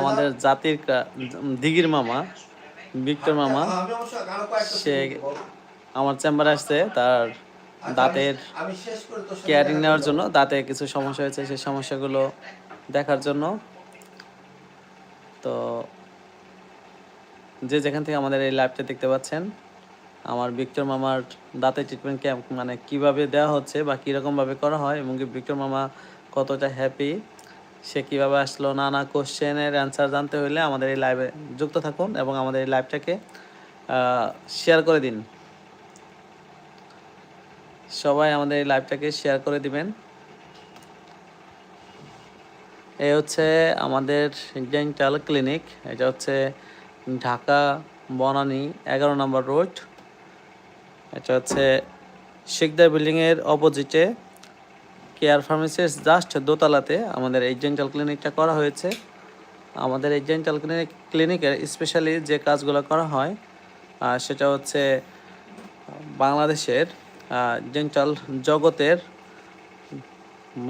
আমাদের জাতির দিঘির মামা বিক্টর মামা। সে আমার চেম্বারে আসছে তার দাঁতের কেয়ারিং নেওয়ার জন্য দাঁতে কিছু সমস্যা হয়েছে সেই সমস্যাগুলো দেখার জন্য। তো যে যেখান থেকে আমাদের এই লাইভটা দেখতে পাচ্ছেন আমার বিক্টর মামার দাঁতের ট্রিটমেন্ট ক্যাম্প মানে কীভাবে দেওয়া হচ্ছে বা কীরকমভাবে করা হয় এবং কি বিক্টর মামা কতটা হ্যাপি সে কীভাবে আসলো, নানা কোশ্চেনের অ্যান্সার জানতে হলে আমাদের এই লাইভে যুক্ত থাকুন এবং আমাদের এই লাইভটাকে শেয়ার করে দিন। সবাই আমাদের এই লাইভটাকে শেয়ার করে দিবেন। এই হচ্ছে আমাদের ডেন্টাল ক্লিনিক এটা হচ্ছে ঢাকা বনানী এগারো নম্বর রোড এটা হচ্ছে শিকদার বিল্ডিংয়ের অপোজিটে কেয়ার ফার্মেসিস জাস্ট দোতলাতে আমাদের এই ডেন্টাল ক্লিনিকটা করা হয়েছে। আমাদের এই ডেন্টাল ক্লিনিক ক্লিনিকের স্পেশালি যে কাজগুলো করা হয় সেটা হচ্ছে বাংলাদেশের ডেন্টাল জগতের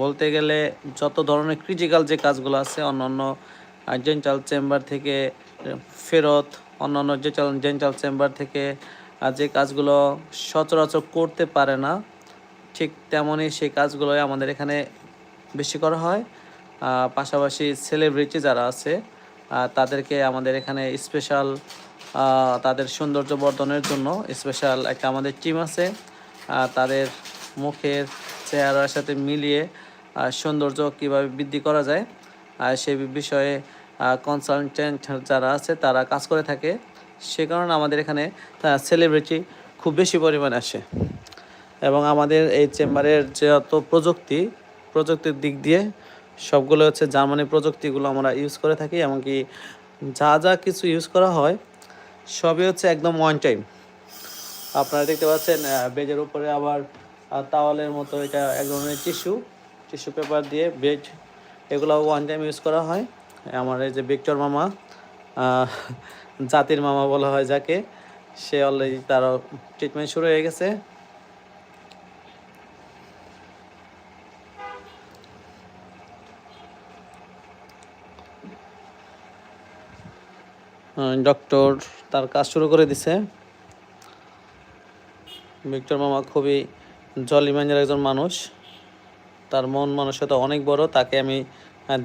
বলতে গেলে যত ধরনের ক্রিটিক্যাল যে কাজগুলো আছে, অন্যান্য ডেন্টাল চেম্বার থেকে ফেরত, অন্যান্য ডেন্টাল ডেন্টাল চেম্বার থেকে যে কাজগুলো সচরাচর করতে পারে না ঠিক তেমনই সেই কাজগুলোই আমাদের এখানে বেশি করা হয়। পাশাপাশি সেলিব্রিটি যারা আছে তাদেরকে আমাদের এখানে স্পেশাল তাদের সৌন্দর্য বর্ধনের জন্য স্পেশাল একটা আমাদের টিম আছে। তাদের মুখের চেহারার সাথে মিলিয়ে সৌন্দর্য কীভাবে বৃদ্ধি করা যায় সেই বিষয়ে কনসালটেন্ট যারা আছে তারা কাজ করে থাকে। সে কারণে আমাদের এখানে সেলিব্রিটি খুব বেশি পরিমাণে আসে। এবং আমাদের এই চেম্বারের যে অত প্রযুক্তি, প্রযুক্তির দিক দিয়ে সবগুলো হচ্ছে জার্মানি প্রযুক্তিগুলো আমরা ইউজ করে থাকি, এমনকি যা যা কিছু ইউজ করা হয়, সবই হচ্ছে একদম ওয়ান টাইম আপনারা দেখতে পাচ্ছেন বেডের উপরে আবার তাওয়ালের মতো এটা এক ধরনের টিস্যু টিস্যু পেপার দিয়ে বেড এগুলো ওয়ান টাইম ইউজ করা হয়। আমার এই যে ভিক্টর মামা জাতির মামা বলা হয় যাকে, সে অলরেডি তার ট্রিটমেন্ট শুরু হয়ে গেছে। ডক্টর তার কাজ শুরু করে দিছে। ভিক্টর মামা খুবই জল ইমানের একজন মানুষ। তার মন মানসিকতা অনেক বড়, তাকে আমি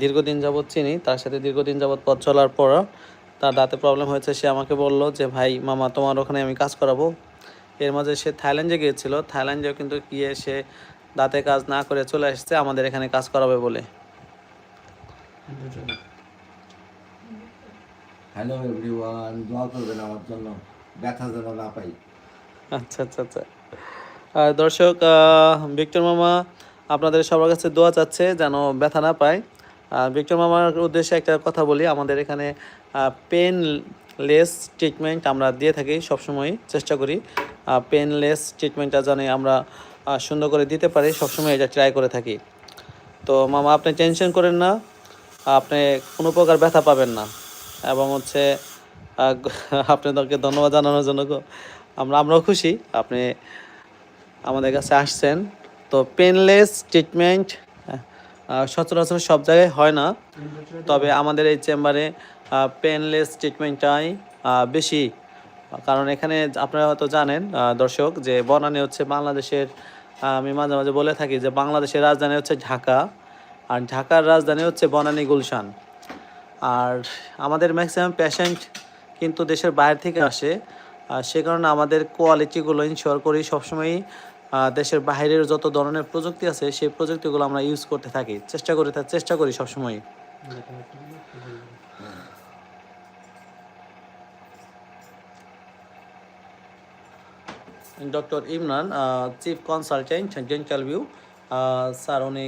দীর্ঘদিন যাবৎ চিনি। তার সাথে দীর্ঘদিন যাবৎ পথ চলার পর তার দাঁতে প্রবলেম হয়েছে। সে আমাকে বলল যে, ভাই, মামা, তোমার ওখানে আমি কাজ করাবো। এর মাঝে সে থাইল্যান্ডে গিয়েছিল। থাইল্যান্ডেও কিন্তু গিয়ে সে দাঁতে কাজ না করে চলে আসছে আমাদের এখানে কাজ করাবে বলে। হ্যালো এভরিওয়ান দোয়া করবেন আমার জন্য, ব্যথা যেন না পাই। আচ্ছা আচ্ছা আচ্ছা। আর দর্শক ভিক্টর মামা, আপনাদের সবার কাছে দোয়া চাচ্ছে যেন ব্যথা না পায়। আর ভিক্টর মামার উদ্দেশ্যে একটা কথা বলি, আমাদের এখানে পেনলেস ট্রিটমেন্ট আমরা দিয়ে থাকি সবসময় চেষ্টা করি। পেনলেস ট্রিটমেন্টটা জানি আমরা সুন্দর করে দিতে পারি, সবসময় এটা ট্রাই করে থাকি। তো মামা, আপনি টেনশন করেন না, আপনি কোনো প্রকার ব্যথা পাবেন না। এবং হচ্ছে আপনাদেরকে ধন্যবাদ জানানোর জন্য আমরা, আমরাও খুশি। আপনি আমাদের কাছে আসছেন। তো পেনলেস ট্রিটমেন্ট সচরাচর সব জায়গায় হয় না। তবে আমাদের এই চেম্বারে পেনলেস ট্রিটমেন্টটাই বেশি। কারণ এখানে আপনারা হয়তো জানেন দর্শক, যে বনানী হচ্ছে বাংলাদেশের আমি মাঝে মাঝে বলে থাকি যে বাংলাদেশের রাজধানী হচ্ছে ঢাকা। আর ঢাকার রাজধানী হচ্ছে বনানী গুলশান। আর আমাদের ম্যাক্সিমাম পেশেন্ট কিন্তু দেশের বাইরে থেকে আসে। আর সে কারণে আমাদের কোয়ালিটিগুলো ইনশিওর করি, সবসময়ই দেশের বাইরের যত ধরনের প্রযুক্তি আছে, সেই প্রযুক্তিগুলো আমরা ইউজ করতে থাকি। চেষ্টা করি তার চেষ্টা করি সবসময় doctor Imran chief consultant dental view sir উনি,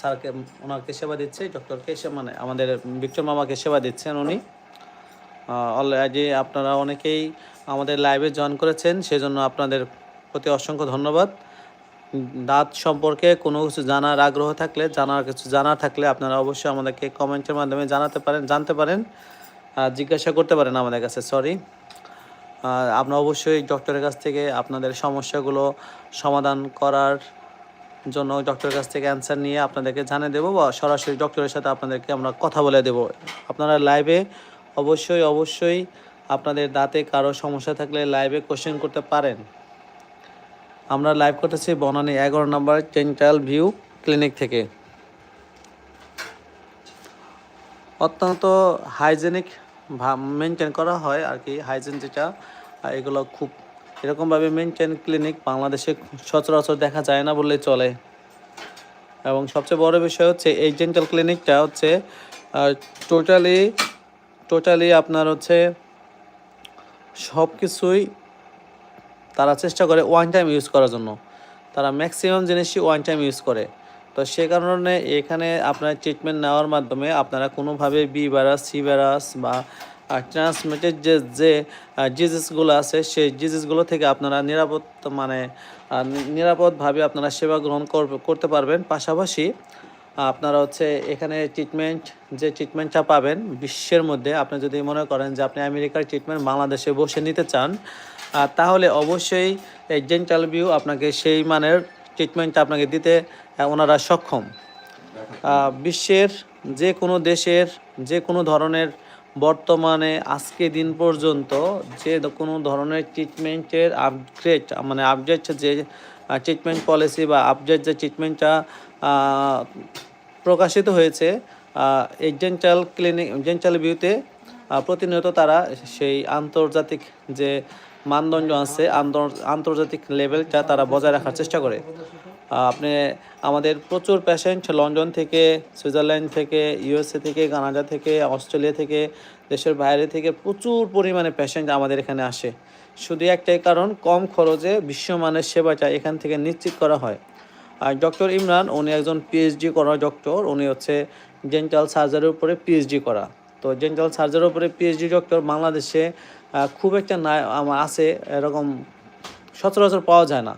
স্যারকে, ওনাকে সেবা দিচ্ছে, ডক্টরকে সে মানে আমাদের বিক্রম মামাকে সেবা দিচ্ছেন উনি। অলরেডি আপনারা অনেকেই আমাদের লাইভে জয়েন করেছেন, সেজন্য আপনাদের প্রতি অসংখ্য ধন্যবাদ। দাঁত সম্পর্কে কোনো কিছু জানার আগ্রহ থাকলে, জানার কিছু জানা থাকলে আপনারা অবশ্যই আমাদেরকে কমেন্টের মাধ্যমে জানাতে পারেন, জানতে পারেন জিজ্ঞাসা করতে পারেন আমাদের কাছে সরি আপনারা অবশ্যই ডক্টরের কাছ থেকে আপনাদের সমস্যাগুলো সমাধান করার জন্য ডক্টরের কাছ থেকে অ্যান্সার নিয়ে আপনাদেরকে জানিয়ে দেবো বা সরাসরি ডক্টরের সাথে আপনাদেরকে আমরা কথা বলে দেবো। আপনারা লাইভে অবশ্যই অবশ্যই আপনাদের দাঁতে কারও সমস্যা থাকলে লাইভে কোশ্চেন করতে পারেন। আমরা লাইভ করতেছি বনানী এগারো নম্বর ডেন্টাল ভিউ ক্লিনিক থেকে। অত্যন্ত হাইজেনিক মেনটেন করা হয় আর কি হাইজেন যেটা, এগুলো খুব এরকমভাবে মেনটেন ক্লিনিক বাংলাদেশে সচরাচর দেখা যায় না বললেই চলে। এবং সবচেয়ে বড় বিষয় হচ্ছে এই ডেন্টাল ক্লিনিকটা হচ্ছে টোটালি টোটালি আপনার হচ্ছে সব কিছুই তারা চেষ্টা করে ওয়ান টাইম ইউজ করার জন্য। তারা ম্যাক্সিমাম জিনিসই ওয়ান টাইম ইউজ করে। তো সে কারণে এখানে আপনার ট্রিটমেন্ট নেওয়ার মাধ্যমে আপনারা কোনোভাবে বি ভাইরাস সি ভাইরাস বা ট্রান্সমিটেড যে যে ডিজিজগুলো আছে, সেই ডিজিজগুলো থেকে আপনারা নিরাপদ মানে নিরাপদভাবে আপনারা সেবা গ্রহণ করতে পারবেন। পাশাপাশি আপনারা হচ্ছে এখানে ট্রিটমেন্ট যে ট্রিটমেন্টটা পাবেন, বিশ্বের মধ্যে আপনি যদি মনে করেন যে আপনি আমেরিকার ট্রিটমেন্ট বাংলাদেশে বসে নিতে চান তাহলে অবশ্যই ডেন্টাল ভিউ আপনাকে সেই মানের ট্রিটমেন্টটা আপনাকে দিতে ওনারা সক্ষম। বিশ্বের যে কোনো দেশের, যে কোনো ধরনের বর্তমানে আজকে দিন পর্যন্ত যে কোনো ধরনের ট্রিটমেন্টের আপগ্রেড মানে আপডেট যে ট্রিটমেন্ট পলিসি বা আপডেট যে ট্রিটমেন্টটা প্রকাশিত হয়েছে ডেন্টাল ক্লিনিক ডেন্টাল ভিউতে প্রতিনিয়ত তারা সেই আন্তর্জাতিক যে মানদণ্ড আছে, আন্তর- আন্তর্জাতিক লেভেলটা তারা বজায় রাখার চেষ্টা করে। আপনি আমাদের প্রচুর পেশেন্ট লন্ডন থেকে, সুইজারল্যান্ড থেকে ইউএসএ থেকে, কানাডা থেকে, অস্ট্রেলিয়া থেকে, দেশের বাইরে থেকে প্রচুর পরিমাণে পেশেন্ট আমাদের এখানে আসে। শুধু একটাই কারণ, কম খরচে বিশ্বমানের সেবাটা এখান থেকে নিশ্চিত করা হয়। আর ডক্টর ইমরান, উনি একজন পিএইচডি করা ডক্টর, উনি হচ্ছে ডেন্টাল সার্জারির উপরে পিএইচডি করা। তো ডেন্টাল সার্জারির উপরে পিএইচডি ডক্টর বাংলাদেশে খুব একটা না আছে, এরকম সচরাচর পাওয়া যায় না।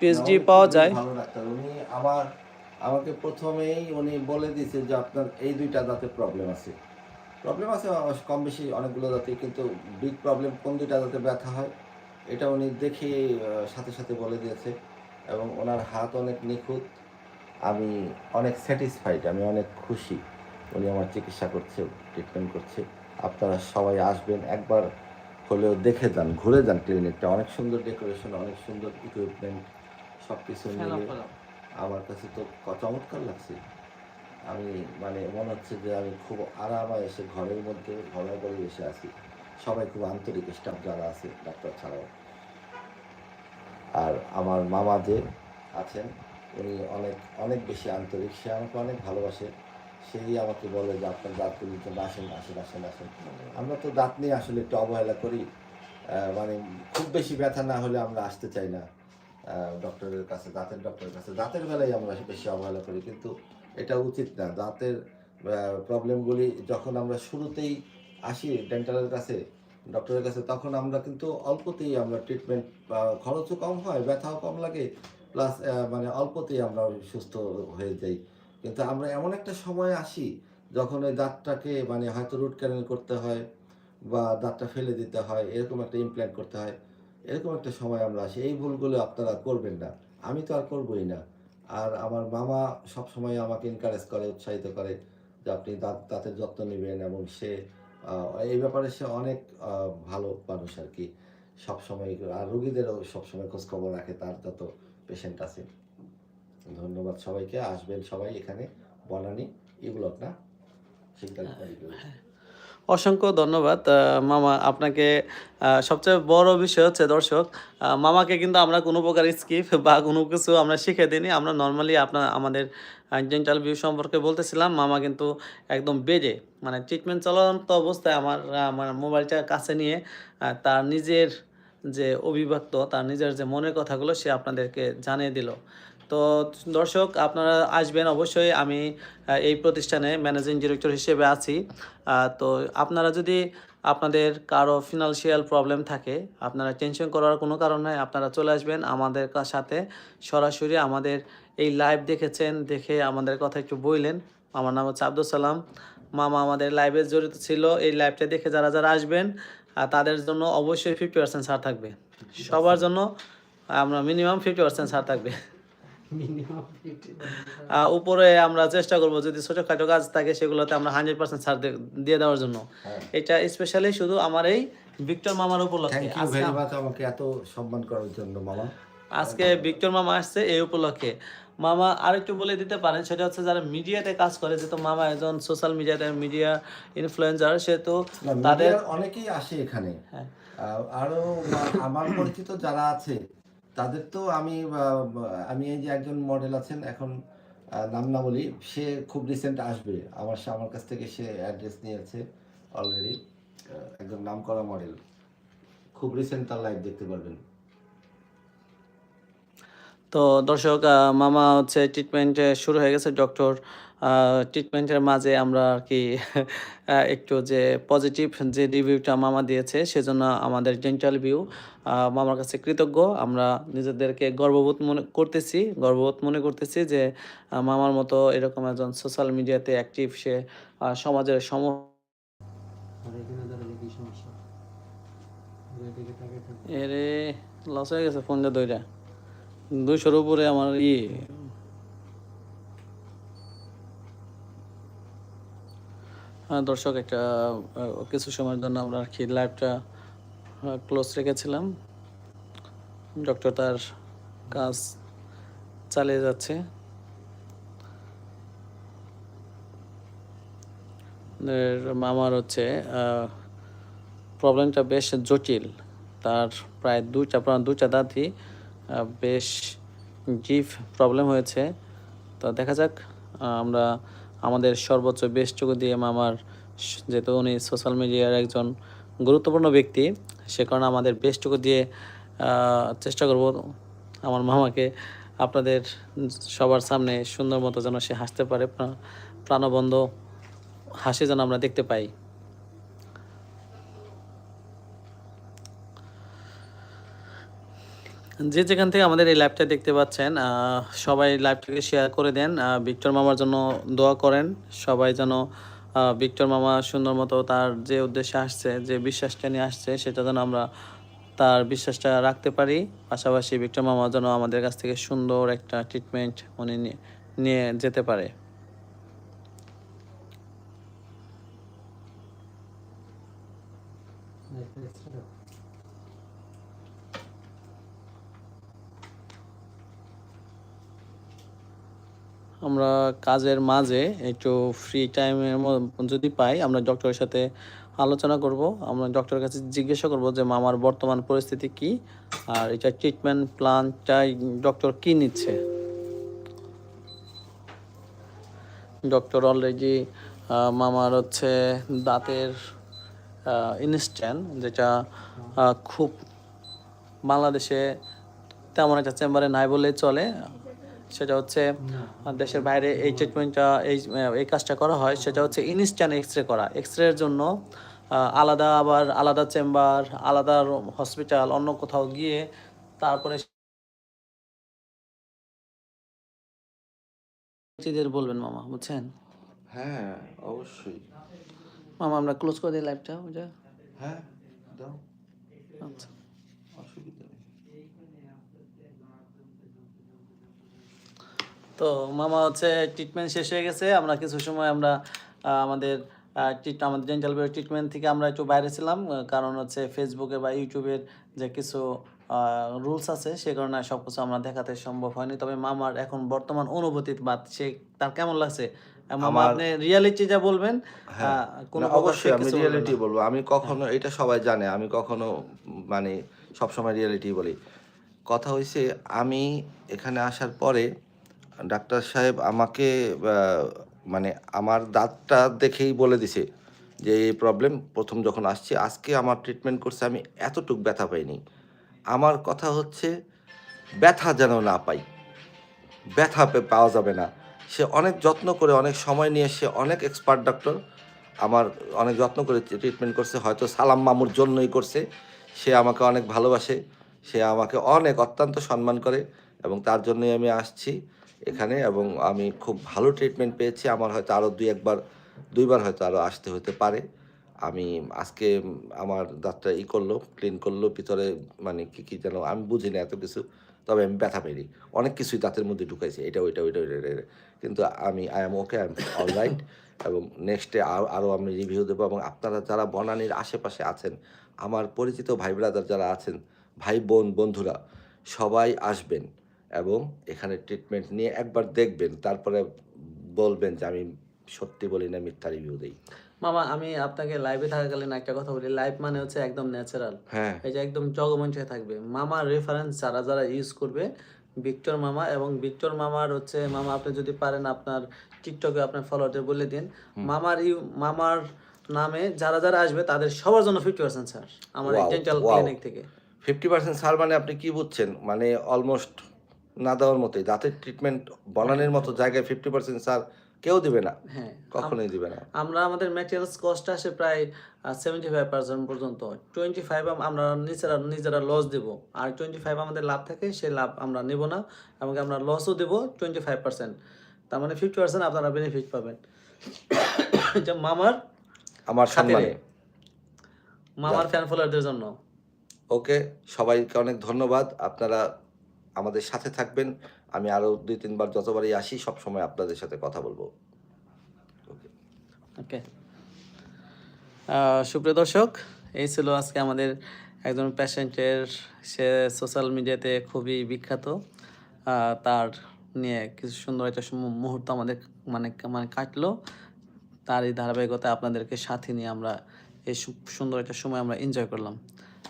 পিএইচডি পাওয়া যায়। ভালো ডাক্তার উনি আমার আমাকে প্রথমেই উনি বলে দিয়েছে যে আপনার এই দুইটা দাঁতে প্রবলেম আছে। প্রবলেম আছে কম বেশি অনেকগুলো দাঁতে কিন্তু বিগ প্রবলেম কোন দুইটা দাঁতে ব্যথা হয় এটা উনি দেখে সাথে সাথে বলে দিয়েছে। এবং ওনার হাত অনেক নিখুঁত। আমি অনেক স্যাটিসফাইড আমি অনেক খুশি। উনি আমার চিকিৎসা করছে ট্রিটমেন্ট করছে। আপনারা সবাই আসবেন একবার হলেও দেখে যান ঘুরে যান ক্লিনিকটা অনেক সুন্দর ডেকোরেশন অনেক সুন্দর ইকুইপমেন্ট সব কিছু মিলে আমার কাছে তো চমৎকার লাগছে। আমি মানে মনে হচ্ছে যে আমি খুব আরামে এসে ঘরের মধ্যে ঘরের পরিবেশে আছি। সবাই খুব আন্তরিক স্টাফ যারা আছে ডাক্তার ছাড়াও। আর আমার মামা যে আছেন উনি অনেক অনেক বেশি আন্তরিক সে আমাকে অনেক ভালোবাসে। সেই আমাকে বলে যে আপনার দাঁতগুলির জন্য আসেন আসেন আসেন আসেন। আমরা তো দাঁত নিয়ে আসলে একটু অবহেলা করি। মানে খুব বেশি ব্যথা না হলে আমরা আসতে চাই না। ডক্টরের কাছে, দাঁতের ডক্টরের কাছে। দাঁতের বেলায় আমরা বেশি অবহেলা করি, কিন্তু এটা উচিত না। দাঁতের প্রবলেমগুলি যখন আমরা শুরুতেই আসি ডেন্টালের কাছে ডক্টরের কাছে, তখন আমরা কিন্তু অল্পতেই আমরা ট্রিটমেন্ট খরচও কম হয়, ব্যথাও কম লাগে প্লাস মানে অল্পতেই আমরা সুস্থ হয়ে যাই। কিন্তু আমরা এমন একটা সময় আসি যখন ওই দাঁতটাকে মানে হয়তো রুট ক্যানেল করতে হয় বা দাঁতটা ফেলে দিতে হয়, এরকম একটা ইমপ্ল্যান্ট করতে হয়। এরকম একটা সময় আমরা আসি এই ভুলগুলো আপনারা করবেন না। আমি তো আর করবোই না। আর আমার মামা সব সময় আমাকে এনকারেজ করে উৎসাহিত করে যে আপনি দাঁত দাঁতের যত্ন নেবেন এবং সে এই ব্যাপারে সে অনেক ভালো মানুষ আর কি। সবসময় আর রুগীদেরও সবসময় খোঁজখবর রাখে তার যত পেশেন্ট আছে। ধন্যবাদ সবাইকে। আসবেন সবাই এখানে বনানি ব্লক না শিকদার অসংখ্য ধন্যবাদ। মামা, আপনাকে সবচেয়ে বড় বিষয় হচ্ছে দর্শক মামাকে কিন্তু আমরা কোনো প্রকার স্কিপ বা কোনো কিছু আমরা শিখে দিইনি। আমরা নর্মালি আপনার, আমাদের ডেন্টাল ভিউ সম্পর্কে বলতেছিলাম, মামা কিন্তু একদম বেজে। মানে ট্রিটমেন্ট চলন্ত অবস্থায় আমার আমার মোবাইলটা কাছে নিয়ে তার নিজের যে অভিব্যক্ত তার নিজের যে মনের কথাগুলো সে আপনাদেরকে জানিয়ে দিল। তো দর্শক, আপনারা আসবেন অবশ্যই। আমি এই প্রতিষ্ঠানে ম্যানেজিং ডিরেক্টর হিসেবে আছি। তো আপনারা যদি আপনাদের কারও ফিনান্সিয়াল প্রবলেম থাকে, আপনারা টেনশন করার কোনো কারণ নাই, আপনারা চলে আসবেন আমাদের সাথে। সরাসরি আমাদের এই লাইভ দেখেছেন, দেখে আমাদের কথা একটু বললেন। আমার নাম হচ্ছে আব্দুল সালাম। মামা আমাদের লাইভে জড়িত ছিল, এই লাইভটা দেখে যারা যারা আসবেন তাদের জন্য অবশ্যই ফিফটি পার্সেন্ট ছাড় থাকবে। সবার জন্য আমরা মিনিমাম ফিফটি পার্সেন্ট ছাড় থাকবে। উপরে আমরা চেষ্টা করব যদি ছোটখাটো কাজ থাকে সেগুলোতে আমরা হান্ড্রেড পার্সেন্ট ছাড় দিয়ে দেওয়ার জন্য। হ্যাঁ। এটা স্পেশালি শুধু আমার এই ভিক্টর মামার উপলক্ষে। আমাকে এত সম্মান করার জন্য মামা। আজকে ভিক্টর মামা আসছে এই উপলক্ষে। মামা আরেকটু বলে দিতে পারেন সেটা হচ্ছে যারা মিডিয়াতে কাজ করে যেহেতু মামা একজন সোশ্যাল মিডিয়াতে মিডিয়া ইনফ্লুয়েন্সার সে তো তাদের অনেকেই আসে এখানে। হ্যাঁ। আরও আমার পরিচিত যারা আছে তাদের তো আমি আমি এই যে একজন মডেল আছেন, এখন নাম না বলি, সে খুব রিসেন্ট আসবে। আমার আমার কাছ থেকে সে অ্যাড্রেস নিয়েছে অলরেডি একজন নাম করা মডেল খুব রিসেন্ট তার লাইভ দেখতে পারবেন। তো দর্শক মামা হচ্ছে ট্রিটমেন্ট শুরু হয়ে গেছে ডক্টর ট্রিটমেন্টের মাঝে আমরা আর কি একটু যে পজিটিভ যে রিভিউটা মামা দিয়েছে সেজন্য আমাদের ডেন্টাল ভিউ মামার কাছে কৃতজ্ঞ। আমরা নিজেদেরকে গর্ববোধ মনে করতেছি গর্ববোধ মনে করতেছি যে মামার মতো এরকম একজন সোশ্যাল মিডিয়াতে অ্যাক্টিভ সে সমাজের সম এরে লস হয়ে গেছে ফোনটা দইটা দুইশোর উপরে আমার ই দর্শক, একটা কিছু সময়ের জন্য আমরা আর কি লাইভটা ক্লোজ রেখেছিলাম। ডক্টর তার কাজ চালিয়ে যাচ্ছে। আমার হচ্ছে প্রবলেমটা বেশ জটিল। তার প্রায় দুইটা প্রায় দুইটা দাঁতই বেশ জিভ প্রবলেম হয়েছে। তো দেখা যাক আমরা আমাদের সর্বোচ্চ বেস্টটুকু দিয়ে মামার যেহেতু উনি সোশ্যাল মিডিয়ার একজন গুরুত্বপূর্ণ ব্যক্তি, সে কারণে আমাদের বেস্টটুকু দিয়ে চেষ্টা করব আমার মামাকে আপনাদের সবার সামনে সুন্দর মতো যেন সে হাসতে পারে, প্রা- প্রাণবন্ধ হাসি যেন আমরা দেখতে পাই। যে যেখান থেকে আমাদের এই লাইভটা দেখতে পাচ্ছেন সবাই লাইভটাকে শেয়ার করে দেন। ভিক্টর মামার জন্য দোয়া করেন। সবাই যেন ভিক্টর মামা সুন্দর মতো তার যে উদ্দেশ্যে আসছে, যে বিশ্বাসটা নিয়ে আসছে, সেটা যেন আমরা তার বিশ্বাসটা রাখতে পারি। পাশাপাশি ভিক্টর মামা যেন আমাদের কাছ থেকে সুন্দর একটা ট্রিটমেন্ট উনি নিয়ে যেতে পারে। আমরা কাজের মাঝে একটু ফ্রি টাইমের যদি পাই, আমরা ডক্টরের সাথে আলোচনা করব। আমরা ডক্টরের কাছে জিজ্ঞাসা করব যে মামার বর্তমান পরিস্থিতি কি? আর এটা ট্রিটমেন্ট প্ল্যানটা ডক্টর কি নিচ্ছে? ডক্টর অলরেডি মামার হচ্ছে দাঁতের ইনস্ট্যান্ট যেটা খুব বাংলাদেশে তেমন একটা চেম্বারে নাই বললেই চলে। সেটা হচ্ছে দেশের বাইরে এই ট্রিটমেন্টটা এই এই কাজটা করা হয় সেটা হচ্ছে ইনস্ট্যান্ট এক্স রে করা। এক্স রের জন্য আলাদা আবার আলাদা চেম্বার আলাদা হসপিটাল অন্য কোথাও গিয়ে তারপরে বলবেন মামা বুঝছেন? হ্যাঁ অবশ্যই। মামা আমরা ক্লোজ করে দিই লাইভটা বুঝা হ্যাঁ দাও। আচ্ছা অসুবিধা নেই তো মামা হচ্ছে ট্রিটমেন্ট শেষ হয়ে গেছে। আমরা কিছু সময় আমরা আমাদের আমাদের ডেন্টাল ট্রিটমেন্ট থেকে আমরা একটু বাইরে ছিলাম কারণ হচ্ছে ফেসবুকে বা ইউটিউবের যে কিছু রুলস আছে সে কারণে সব কিছু আমরা দেখাতে সম্ভব হয়নি। তবে মামার এখন বর্তমান অনুভূতি বা সে তার কেমন লাগছে? মামা আপনি রিয়ালিটি যা বলবেন হ্যাঁ, কোনো অবশ্যই আমি রিয়েলিটি। বলব। আমি কখনো এটা সবাই জানে আমি কখনো মানে সবসময় রিয়েলিটি বলি। কথা হয়েছে আমি এখানে আসার পরে ডাক্তার সাহেব আমাকে মানে আমার দাঁতটা দেখেই বলে দিছে যে এই প্রবলেম প্রথম যখন আসছে, আজকে আমার ট্রিটমেন্ট করছে, আমি এতটুক ব্যথা পাইনি। আমার কথা হচ্ছে, ব্যথা যেন না পাই। ব্যথা পাওয়া যাবে না। সে অনেক যত্ন করে, অনেক সময় নিয়ে সে অনেক এক্সপার্ট ডক্টর আমার অনেক যত্ন করে ট্রিটমেন্ট করছে, হয়তো সালাম মামুর জন্যই করছে। সে আমাকে অনেক ভালোবাসে, সে আমাকে অনেক অত্যন্ত সম্মান করে এবং তার জন্যই আমি আসছি। এখানে এবং আমি খুব ভালো ট্রিটমেন্ট পেয়েছি। আমার হয়তো আরও দুই একবার, দুইবার হয়তো আরও আসতে হতে পারে। আমি আজকে আমার দাঁতটা ই করল ক্লিন করল, ভিতরে মানে কী কী যেন আমি বুঝি না এত কিছু, তবে আমি ব্যথা পেরি অনেক কিছুই দাঁতের মধ্যে ঢুকাইছে, এটা, ওইটা ওইটা ওইটা। কিন্তু আমি I am okay I am all right এবং নেক্সটে আরও আমি রিভিউ দেবো এবং আপনারা যারা বনানীর আশেপাশে আছেন, আমার পরিচিত ভাই ব্রাদার যারা আছেন, ভাই বোন, বন্ধুরা, সবাই আসবেন। এবং এখানে ট্রিটমেন্ট নিয়ে একবার দেখবেন তারপরে বলবেন যে আমি সত্যি বলি না মিথ্যা রিভিউ দিই। মামা আমি আপনাকে লাইভে থাকাকালীন একটা কথা বলি। লাইভ মানে হচ্ছে একদম ন্যাচারাল হ্যাঁ। এই যে একদম জগমঞ্চে থাকবে। মামার রেফারেন্স যারা যারা ইউজ করবে ভিক্টর মামা এবং ভিক্টর মামার হচ্ছে মামা আপনি যদি পারেন আপনার টিকটকে আপনার ফলোয়ারদের বলে দিন। মামার ইউ মামার নামে যারা যারা আসবে তাদের সবার জন্য ফিফটি পার্সেন্ট স্যার আমার ডেন্টাল ক্লিনিক থেকে। ফিফটি পার্সেন্ট স্যার মানে আপনি কি বুঝছেন? মানে অলমোস্ট না দেওয়ার মতোই। দাঁতের ট্রিটমেন্ট বনানের মতো জায়গায় ফিফটি পার্সেন্ট সার কেউ দিবে না। হ্যাঁ কখনোই দিবে না। আমরা আমাদের ম্যাটেরিয়ালস কস্ট আসে প্রায় সেভেন্টি ফাইভ পার্সেন্ট পর্যন্ত। টোয়েন্টি ফাইভ আমরা নিজেরা নিজেরা লস দেব। আর টোয়েন্টি ফাইভ আমাদের লাভ থাকে সেই লাভ আমরা নেব না। এবং আমরা লসও দেবো টোয়েন্টি ফাইভ পার্সেন্ট তার মানে ফিফটি পার্সেন্ট আপনারা বেনিফিট পাবেন। যে মামার আমার। সম্মানে। মামার ফ্যান ফলোয়ারদের জন্য। ওকে সবাইকে অনেক ধন্যবাদ। আপনারা আমাদের সাথে থাকবেন। আমি আরও দুই, তিনবার যতবারই আসি সব সময় আপনাদের সাথে কথা বলব। ওকে সুপ্রিয় দর্শক, এই ছিল আজকে আমাদের একজন পেশেন্টের সে সোশ্যাল মিডিয়াতে খুবই বিখ্যাত। তার নিয়ে কিছু সুন্দর একটা মুহূর্ত আমাদের মানে মানে কাটলো। তার এই ধারাবাহিকতায় আপনাদেরকে সাথে নিয়ে আমরা এই সুন্দর একটা সময় আমরা এনজয় করলাম।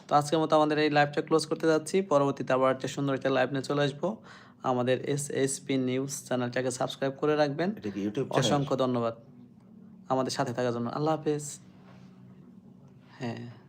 তো আজকের মতো আমাদের এই লাইভটা ক্লোজ করতে যাচ্ছি। পরবর্তীতে আবার একটা সুন্দর একটা লাইভ নিয়ে চলে আসব। আমাদের এস এস পি নিউজ চ্যানেলটাকে সাবস্ক্রাইব করে রাখবেন। ইউটিউব অসংখ্য ধন্যবাদ আমাদের সাথে থাকার জন্য। আল্লাহ হাফেজ। হ্যাঁ।